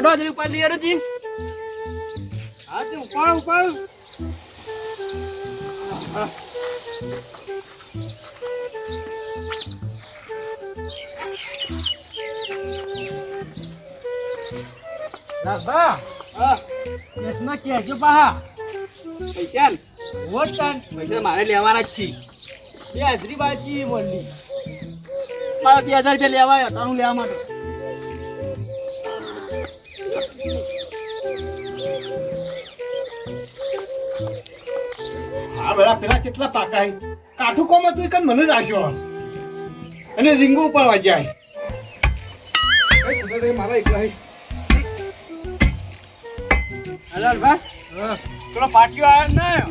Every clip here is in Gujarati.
હડો જરી ઉપર લઈ જી હા તે ઉપર ઉપાડ. રાખા હા. કેસમાં કહેજો પાહા. પૈસા વોટન વોટ પૈસા મારે લેવાના જ છે. બે હાજરી બાજી બોલની. મારા બે હજાર રૂપિયા લેવાય આવ્યા તારું લેવા માટે હા બધા પેલા કેટલા પાકા કાઠું કોમ હતું એ મને મને રાખ્યો અને રીંગો ઉપર વાજ્યા મારા એકલા પાટીઓ આવ્યો ને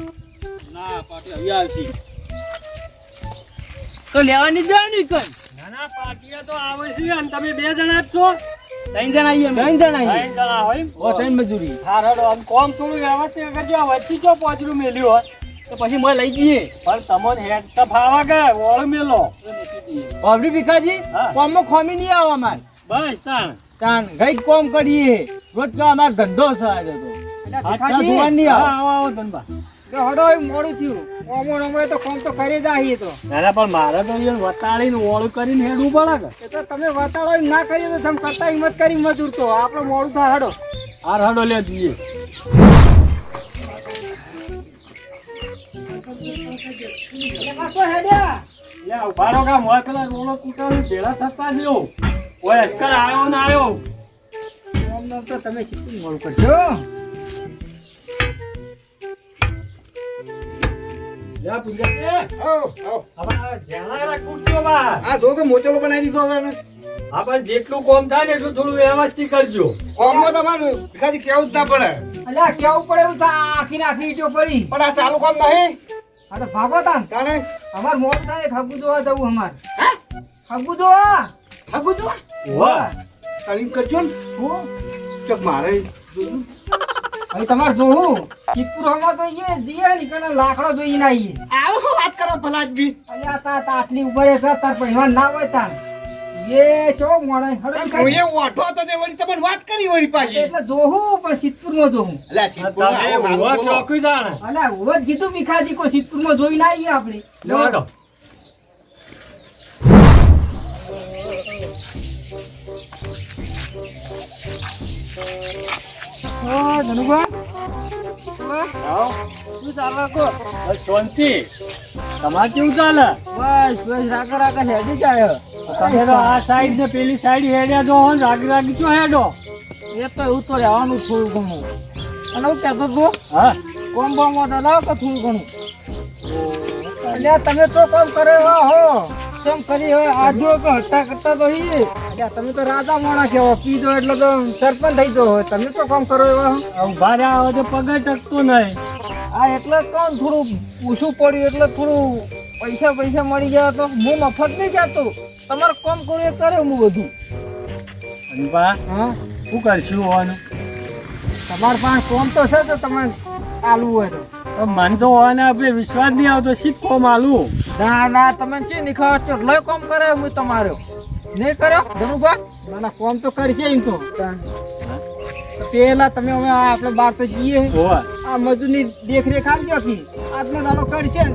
ના પાટી આવી આવશે. તો લેવાની જ જવાની કઈ? ના ના પાટીઓ તો આવે છે અને તમે બે જણા જ છો. ત્રણ જણા આવીએ ત્રણ જણા ત્રણ જણા હોય ત્રણ મજૂરી હા રડો. આમ કોમ થોડું વ્યવસ્થિત કરજો આ વચ્ચે જો પોચરું મેલ્યું હોય. તો પછી મેં લઈ જઈએ. પણ તમને હેડ તો ફાવા કે ઓળ મેલો. બાબરી ભીખાજી. કોમમાં ખોમી નહીં આવો અમાર. બસ તાણ. તાણ ગઈ કોમ કરીએ. રોજ કા અમાર ધંધો છે આજે તો. હાથના ધુવાન નહીં હા આવો આવો આવો ધનબા હડો મોડું થયું. ઓમો ઓમો તો કોમ તો કરી જાહી તો. ના ના પણ મારે તો અહીંયા વતાડીને ઓળું કરીને હેડવું પડે કે? તો તમે વતાડો ના કરીએ તો તમે કરતા હિંમત કરી મજૂર તો આપણો મોડું થાય હડો. આ હડો લે દઈએ હેડ્યા લે ઊભા રહો કામ હોય પેલા રોલો કૂટાનું ભેળા થતા જ રહ્યો અસ્કર આવ્યો ને આવ્યો ઓમ નામ તો તમે શીખી મોડું કરશો લે પૂજા એ આવો આવો હવે આ જેણા બા આ જો કે મોચલો બનાવી દીધો એને. હા જેટલું કોમ થાય ને એટલું થોડું વ્યવસ્થિત કરજો. કોમમાં તમારે ભીખાજી કેવું જ ના પડે. અલ્યા કેવું પડે એવું આખી નાખી ઈટો પડી. પણ આ ચાલુ કામ નહીં. અરે ભાગો તાન. તાણે અમાર મોટ થાય ખગુ જોવા જવું અમાર. ખગુ જોવા? ઠગુ જોવા? વાહ. તાલીમ કરજો ને. હું. ચક મારે. અહીં તમારે જોવું? ચિતપુર હમા જોઈએ જીએ ને કે લાકડો જોઈ ના આવું વાત કરો ભલા જ બી અલ્યા તા તાટલી ઉપર એ તાર પહેવાન ના હોય તાન એ ચો મોણે હડો ઓઠો તો તે વળી તમને વાત કરી વળી પાછી. એટલે જોવું પણ સિદ્ધપુરમાં જોવું અલ્યા ઊભા બોલો. ચોકી જાણે. અલ્યા ઓવા કીધું ભીખાજી કો સિદ્ધપુરમાં જોઈ ના આવીએ આપણે. લેવાડો હા ધનુભા. શું ચાલે કો? શાંતિ. તમારે કેવું ચાલે? બસ બસ રાકા રાકા હેડી જાય તમે તો આ સાઈડ ને પેલી સાઈડ હેડ્યા જો હો રાગી રાગી ચો હેડો. એ તો એવું તો રહેવાનું થોડું ઘણું અને હું કહેતો હતો હા. કોમ બોમ તો લાવ તો થોડું ઘણું એટલે તમે તો કોમ કરે એવા હો. કેમ કરી હવે? આજો કે હટ્ટા કરતા તો હી. તમે તો રાજા મોણા કેવો કીધો એટલે તો સરપંચ થઈ ગયો હોય. તમે તો કામ કરો એવા ઊભા રહ્યા હોય તો પગે ટકતો નહીં. આ એટલે કોણ થોડું ઓછું પડ્યું એટલે થોડું પૈસા પૈસા મળી ગયા તો હું મફત નહીં જતો. તમારે કોમ કરું એ કરે હું બધું. અને બા હા? શું કરશું હોવાનું? તમારે પાસે કોમ તો છે તો તમારે આલવું હોય તો. મન તો હોવાને આપણે વિશ્વાસ નહીં આવતો શીત કોમ આલું. ના ના તમે છે નીખાવ ખાવા ચોટલો કોમ કરે હું તમારો. નહીં કર્યો? ધનુભા? ના ના કોમ તો કરશે એમ તો. પેલા તમે હવે આ આપણે બહાર તો જઈએ. આ મજૂરની દેખરેખ આપજો કે આજનો દાડો કરશે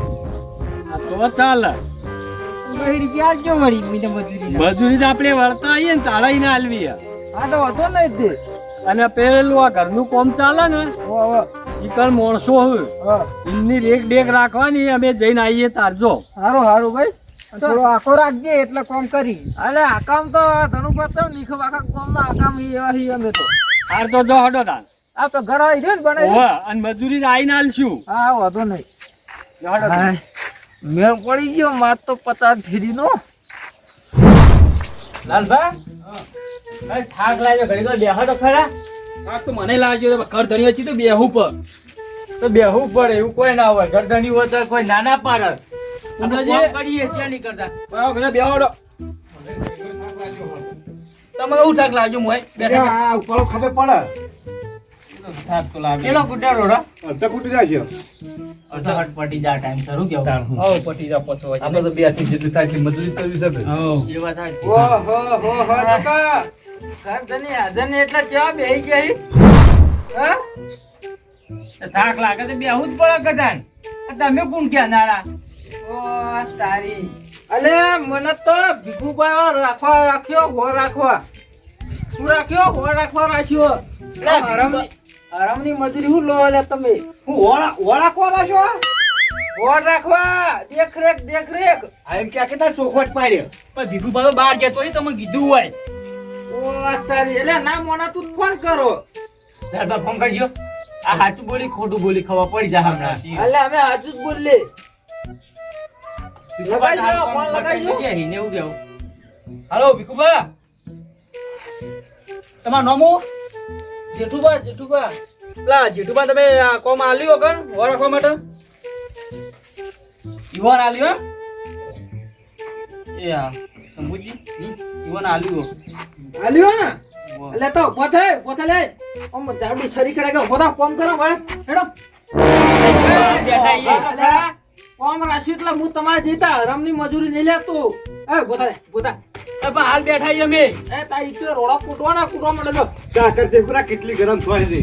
તો ચાલે. મજૂરી મજૂરી તો આપણે વળતા આવીએ ને તાળાઈને હાલવી હા તો વધો નહીં તે. અને પેલું આ ઘરનું કોમ ચાલે ને ચિકન મોણસો હોય. એમની રેક ડેક રાખવાની અમે જઈને આવીએ તારજો સારું સારું ભાઈ. થોડો આખો રાખજે એટલે કોમ કરી. અલે આ કામ તો ધનુભા તો નીખો આખા કોમ ના આ કામ ઈ એવા હી અમે તો. તાર તો જો હડો તાર. આ તો ઘર આવી રહ્યો ને બને અને મજૂરી આવીને આલશું. હા વાંધો નહીં. જો હડો મેળ પડી ગયો માર તો પચાસ ફેરી નો લાલભા થાક લાગ્યો ઘડી તો બેહો તો ખરા. આ તો મને લાગ્યો તો ઘર ધણી વચ્ચે તો બેહું પર તો બેહવું પડે એવું કોઈ ના હોય. ગરદની હોય તો કોઈ નાના પાડે. કરીએ ત્યાં નહીં કરતા ઘરે બેહાડો તમને એવું થાક લાગ્યું મોય? બેઠા ઉપર ખબર પડે. થાક લાગે કેલો રોડા અડધા કુટી રાખ્યો અડધો હટ પટી જા ટાઈમ શરૂ કેવું હો. પટી જા પતો આપણે તો બેથી જેટલી થાય એટલી મજૂરી કરવી છે એ વાત સાચી. ઓહો, હો, હો, કાકા. ઘર ધણી હાજર ને કેવા બેહી ગઈ હા? થાક લાગે તો બેહું જ પડે કદાચ. આ તમે કોણ ક્યાં નાડા ઓ તારી. અલે મને તો ભીખુભાઈ રાખવા રાખ્યો હો રાખવા. શું રાખ્યો? હો રાખવા રાખ્યો. લે, હરામની મજૂરી શું લો લે તમે? હું ઓળા ઓળા છો હો? રાખવા દેખરેખ દેખરેખ! આ એમ ક્યાં કેટલા ચોખવટ પાડ્યો? પણ ભીખુ ભાઈ બહાર જતો હોય તમને કીધું હોય. ઓ તારી એટલે ના મોના તું ફોન કરો. દાદા ફોન કરજો. આ સાચું બોલી ખોટું બોલી ખવા પડી જાય હમણાં. એટલે અમે હાજુ જ બોલીએ. લગાઈ દો, ફોન લગાઈ દો. હિને એવું કેવું હાલો ભીખુભા. તમારું નામ? હું? જેઠુબા જેઠુબા. પેલા જેઠુભા તમે કોમ આલ્યો કર વર રાખવા માટે? ઈવન આલ્યો? એ હા શંભુજી ઈવન આલ્યો આલ્યો ને? એટલે તો ઊભો થાય ઊભો થાય લે. ઓમ દાબડી છરી કરે કે ઊભો થા કોમ કરો ભાઈ હેડો. બેઠા. કોમ રાખ્યું એટલે હું તમારે જીતા. હરામની મજૂરી નહીં લેતો. એ બોતા બોતા હાલ બેઠા અમે. એ તા ઈચ્છે રોડા કૂટવાના કૂટવા માંડે ચા કરતે પૂરા કેટલી ગરમ થાય છે.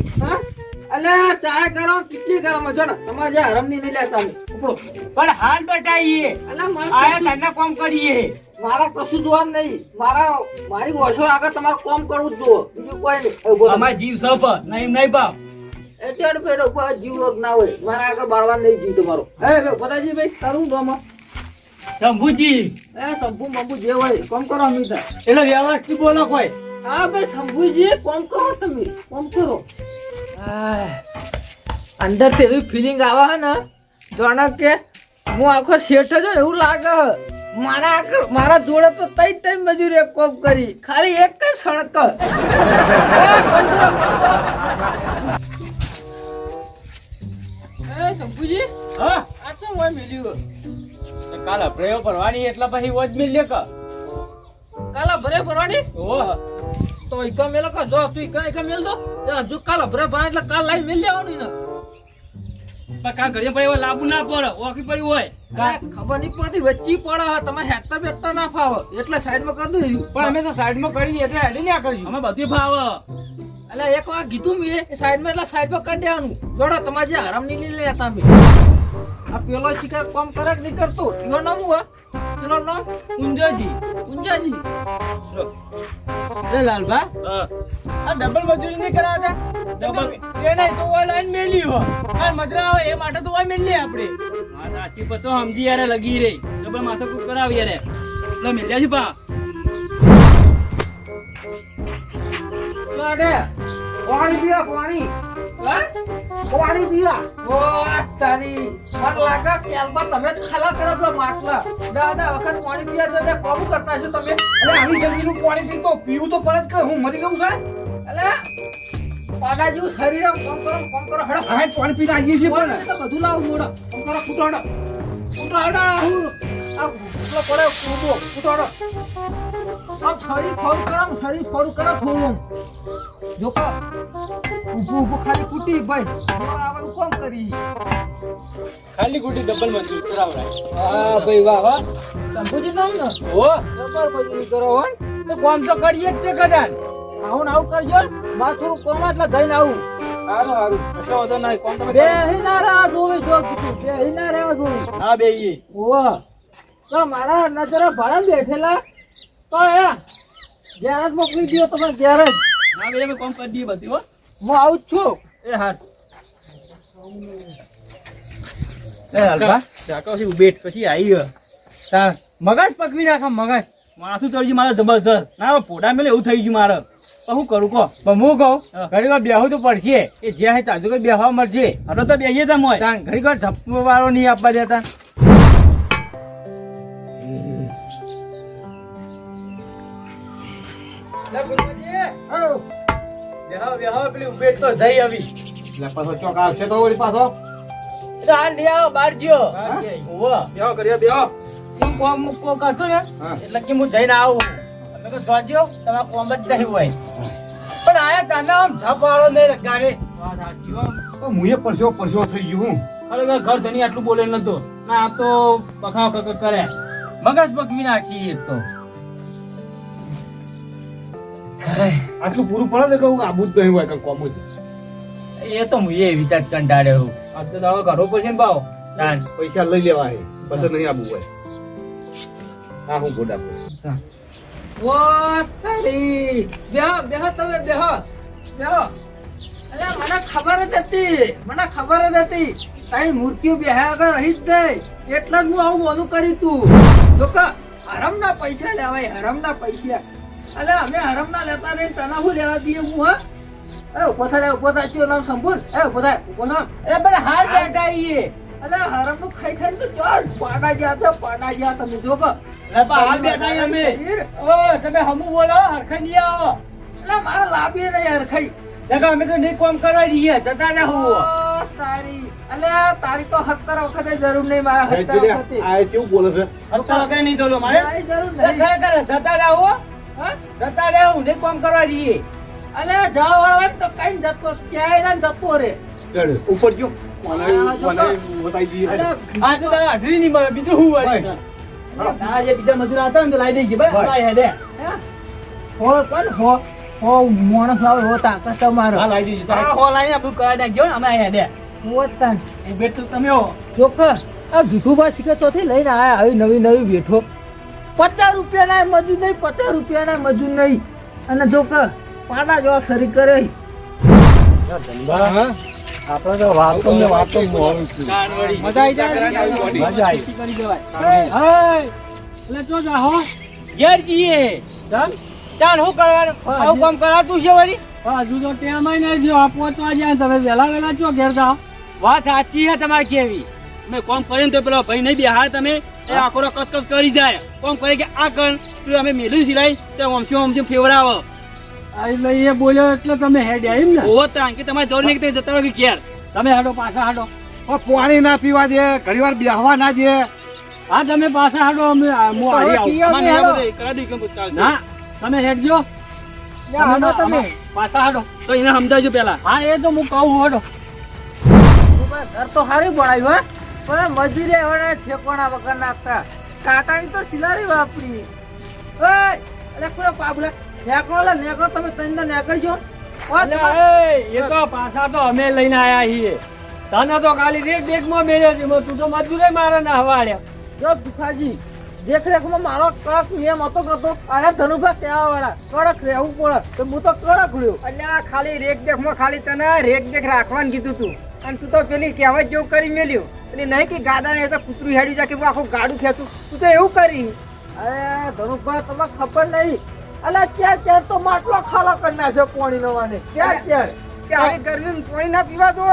અલે ચા કરો કેટલી ગરમ જો ને? તમારે જે હરામની નહીં લેતા ઉપડો. પણ હાલ બેઠા ઈએ અલે મારે આયા તને કોમ કરીએ. મારા કશું જોવા નહીં. મારા મારી ઓછો આગળ તમારે કોમ કરવું જ જુઓ બીજું કોઈ નહીં. અમાર જીવ સપ નહીં નહીં બાપ. ચડ પેડો ઉપર જીવ ના હોય. મારા આગળ બાળવા નહીં જીવ તમારો. હે બે ભાઈ તારું ડોમાં શંભુજી. એ શંભુ મંભુ જે હોય કોમ કરો અમિતા. એટલે વ્યવસ્થિત બોલો કોઈ. હા ભાઈ શંભુજી કોમ કરો તમે. કોમ કરો. અંદર તેવી એવી ફિલિંગ આવે ને જાણે કે હું આખો શેઠ જ ને એવું લાગે. મારા આગળ મારા જોડે તો તઈ તઈ મજૂરી એક કોમ કરી. ખાલી એક જ સણક એ, કોમ કરો, કોમ કરો. એ શંભુજી હા? આ તો હું મિલ્યું? કાલ પ્રયો ભરવાની એટલે પછી વોજ મિલ કે? કાલા ભરવાની? ઓ તો ઈકા મેલો કા જો તું ઈકા ઈકા મેલ દો હજુ કાલ ભરે ભરા એટલે કાલ લાઈન મેલ લેવાનું ને પણ કા ઘરે પડે લાબુ ના પડે ઓકી પડી હોય. ખબર નહીં પડતી વચ્ચી પડે તમે હેડતા બેઠતા ના ફાવે એટલે સાઈડમાં કરી પણ અમે તો સાઈડમાં કરી એટલે હેડી ના કર્યું અમે બધું ફાવ. એટલે એક વાર કીધું મેં એ સાઈડમાં એટલે સાઈડ પર કાઢી દેવાનું. જોડો તમારે જે હરામ નહીં લઈ લેતા અમે. આ પેલો શિકાર કામ કરે કે નહીં કરતો? એનો નામ હું? પેલો નામ? ઉંજાજી ઉંજાજી એ લાલભા? આ ડબલ મજૂરી નહીં કરાવતા? ડબલ એને તો ઓનલાઈન મેલી હો આ મદરા આવે એ માટે તો ઓય મેલી આપણે. હા સાચી પછો સમજી યાર લગી રે ડબલ માથો કુક કરાવી યાર. લે મેલ્યા છે પા. લાડે પાણી પીવા પાણી? પાણી પીવા ઓ તારી મને લાગે કે આલબા તમે જ ખાલા કરો પેલા માટલા. દાદા વખત પાણી પીવા જતા કોમ કરતા છો તમે? અરે આવી જમીનું પાણી પીતો પીવું તો પડે જ કે હું મરી ગયું છે એટલે પાડા જેવું શરીર આમ કામ કરો કામ કરો હડો. હા પાણી પીને આવીએ છીએ. પણ તો બધું લાવું મોડો. કામ કરો ફૂટોડો ફૂટોડો હું આ પેલો પડે કૂદો ફૂટોડો આમ શરીર ફરું કરો શરીર ફરું કરો થોડું. આમ. જોકો ઊભું ઊભું ખાલી કુટી ભાઈ. મોડા આવે કોમ કરી? ખાલી કુટી ડબલ મજૂરી કરાવરાય હા ભાઈ વાહ વાહ. સંભુજી નામ ને? ઓ ડબલ મજૂરી કરો હો. તો કોમ તો કરીએ જ છે કદાચ. આવું ને આવું કરજો મારે થોડું કોમ એટલે જઈને આવું. સારું સારું કશો વાંધો નહીં કોમ તમે બે ના રહ્યા જોવી જો કીધું. બે ના રહ્યા જોવી. હા બે ઈ ઓ તો મારા નજરે ભાડા બેઠેલા. તો એ ગેરેજ મોકલી દો તમે ઘેર જ બે કોમ કરી દઈએ બધી હો. હું આવું છું. એ હાર. એ હલવા. ચાકો થી બેઠ પછી આવી તા મગજ પકવી નાખા મગજ. માથું ચડી મારે જબરજસ્ત. ના પોડા મેલે એવું થઈ ગયું મારે. તો શું કરું કહો. પણ હું કહું ઘડી વાર બેહું તો પડશે. એ જ્યાં તાજુ કઈ બેહવા મળશે. હવે તો બેસીએ તમે ઘડી વાર ધપ્પો વાળો નહીં આપવા દેતા. બેહો બેહો પેલી ઉભેટ તો જઈ આવી. એટલે પાછો ચોક આવશે તો વળી પાછો? તો હાલ લઈ આવો બહાર ગયો. ઓવો બેહો કરીએ બેહો તું કોમ મૂકો કરશો ને એટલે કે હું જઈને આવું. તમે તો જોજો તમારા કોમ જ નહીં હોય. પણ આયા તાના આમ ધપ વાળો નહીં ગાડી વાત સાચી હો. પરસ્યો થઈ ગયું હું. ખરેખર ઘર ધણી આટલું બોલે નતો. ના આ તો પખાવ કક કરે મગજ પકવી નાખી એક તો. આટલું પૂરું પડે ને કહું આબુ જ નહીં હોય કંઈ કોમું એ તો હું એ વિચાર કંટાળ્યો હું આ તો દાડો કરવો પડશે ને ભાવ તાન. પૈસા લઈ લેવા હે. બસ નહીં આબુ હોય. હા હું ગોડા વો તારી બેહ બેહ તમે બેહ. બેહ. અલે મને ખબર જ હતી. મને ખબર જ હતી. તારી મૂર્તિઓ બેહ્યા આગળ રહી જ ગઈ એટલે જ હું આવું બોલું કરી તું. જો કે હરમના પૈસા લેવાય હરમના પૈસા. અલે અમે હરમના લેતા રહી તને શું લેવા દઈએ હું હા? અરે ઊભો થાય ઊભો થાય ચો નામ સંભુલ. એ ઊભો થાય ઊભો નામ. એ પણ હાલ બેઠા ઈએ અલે હરમનું ખાઈ ખાઈ તો ચોર પાડા ગયા તો પાડા ગયા તમે જો કે હાલ બેઠા ઈએ અમે. ઓ તમે હમુ બોલો હરખા નહીં આવો. અલે મારા લાભી નહીં હરખાઈ. દેખો અમે તો નહીં કોમ કરવા જઈએ જતા ના હું તારી. અલે તારી તો સત્તર વખતે જરૂર નહીં મારા સત્તર વખતે. આ કેવું બોલે છે? અત્યારે વખતે નહીં ચાલો મારે? જરૂર નહીં. ખરેખર જતા ના? જતા રે હું નહીં કોમ કરવા જઈએ. અલે જવા વાળો તો કઈ જતો ક્યાંય ના જતો રે. ઉપર તો. તો તો હો? માણસ આવે હો તાકાત તમારો. દીધી આ તમે ભીખુભા શીખે ચોથી લઈને આયા આવી નવી નવી બેઠો. પચાસ રૂપિયાના મજૂર નહીં પચાસ રૂપિયાના મજૂર નહીં. અને જો કે પાડા જેવા સરી કરે. હા? આપણે તો વાતો ને વાતો મજા આવી જાય? મજા આવી. કરી દેવાય. એટલે તો જાહો ઘેર જઈએ ચાલ ચાલ શું કરવાનું? આવું કામ કરાતું છે વળી? હજુ તો ત્યાં નહીં જો આપો તો આજે. તમે વહેલા વહેલા જો ઘેર જાઓ. વાત સાચી છે તમારી કેવી. અમે કોમ કરીએ ને તો પેલો ભાઈ નહીં બિહાર તમે. એ આખો કચકચ કરી જાય. કોમ કરે કે આ કર. તું અમે મેલું સિલાઈ. તો ઓમસી ઓમસી ફેવરાવો. એટલે એ બોલ્યો એટલે તમે હેડ એમ ને? ઓ તાણ કે તમારે જરૂર નહીં કે જતા રહો કે ઘેર. તમે હાડો પાછા હાડો. ઓ, પાણી ના પીવા દે ઘણી વાર બેહવા ના દે. હા તમે પાછા હાડો અમે હું આવી. આવું. ના તમે હેડજો. હાડો તમે પાછા હાડો. તો એને સમજાવજો પેલા. હા એ તો હું કહું હાડો. ઘર તો સારું પડાયું હે. પણ મજૂરી હવે ઠેકોણા વગર નાખતા. કાંટાની તો સિલારી વાપરી. અરે કોઈ પાબલા નેકળો લે નેકો તમે તઈને નેકળજો. એ, તો પાછા તો અમે લઈને આયા છીએ. તને તો ખાલી રેક દેખમાં મેળ્યો છે. તું તો મજૂરે મારે ના હવાડ્યા. જો ભીખાજી દેખરેખમાં મારો કડક નિયમ હતો કરતો આયા ધનુભા કહેવા વાળા કડક રહેવું પડે. તો હું તો કડક રહ્યો. અલ્યા ખાલી રેક દેખમાં ખાલી તને રેક દેખ રાખવાનું કીધું તું. અને તું તો પેલી કહેવત જેવું કરી મેલ્યું. એટલે નહીં કે ગાડા ને તો કૂતરું હેડી જાય કે હું આખું ગાડું ખેંચું. તું તો એવું કરી. અરે ધનુભાઈ તમને ખબર નહીં. અલા ચાર ચાર તો માટલો ખાલો કરી નાખ્યો પાણી નવાને. ચાર ચાર કે આવી ગરમીમાં પાણી ના પીવા દો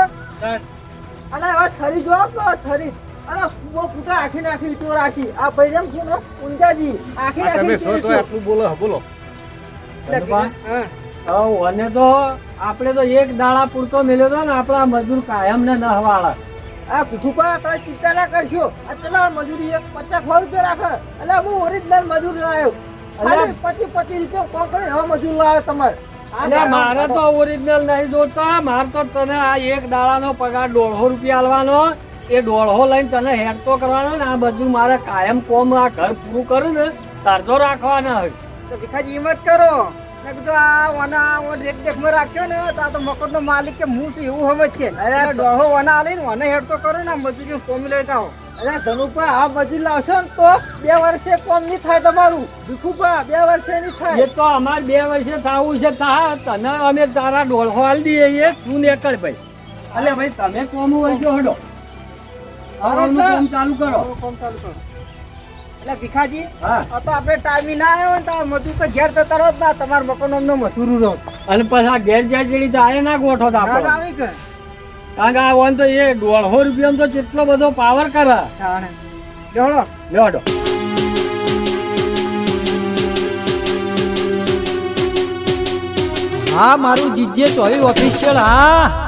અલા હવે શરીર જો તો શરીર? અલા કુવો ફૂટા આખી નાખી તો રાખી આ ભૈરમ કુનો ઉંજાજી આખી તમે નાખી છો તો આટલું બોલો બોલો. હા. અને તો આપણે તો એક દાડા પૂરતો મેલ્યો હતો ને આપણા મજૂર કાયમ ને ન હવાડા આ ભૂખુપા તમે ચિંતા ના કરશો. આ ચલા મજૂરી એક પચાસ સો રૂપિયા રાખે. એટલે હું ઓરિજિનલ મજૂર લાવ્યો ખાલી પચીસ પચીસ રૂપિયા કરીને હવે મજૂર લાવ્યો તમારે. અને મારે તો ઓરિજિનલ નહીં જોતા. મારે તો તને આ એક દાડાનો પગાર દોઢસો રૂપિયા આલવાનો. એ દોઢસો લઈને તને હેરતો કરવાનો ને આ બધું મારે કાયમ કોમ આ ઘર પૂરું કરું ને તારજો રાખવાના હોય. તો ભીખાજી કરો. માલિક કે હું છું એવું સમજ છે. અરે ડોહો વના આલીને વને હેડ તો કરો ને મજૂરી કોમી લેતા આવો અરે ધનુપા આ મજૂર લાવશો ને તો બે વર્ષે કોમ નહીં થાય તમારું. ભીખુપા બે વર્ષે નહીં એ થાય તો અમારે બે વર્ષે થવું છે તા તને અમે તારા ડોળો હાલ દઈએ તું ને કર ભાઈ. અરે ભાઈ તમે કોમ હોય જો હડો. કરો. કોમ ચાલુ કરો. એટલે ભીખાજી હા. તો આપણે ટાઈમ ના આવ્યો ને તો મધુ તો ઘેર જતા રહો જ ના તમાર મકાન અમને મજૂરું રહો. અને પછી આ ઘેર જાય જેડી તો આયે ના ગોઠો તો આપણે. આવી કે કારણ કે આ વન તો એ દોઢસો રૂપિયા તો કેટલો બધો પાવર કરે. દોડો દોડો હા મારું જીજે ચોવી ઓફિશિયલ હા.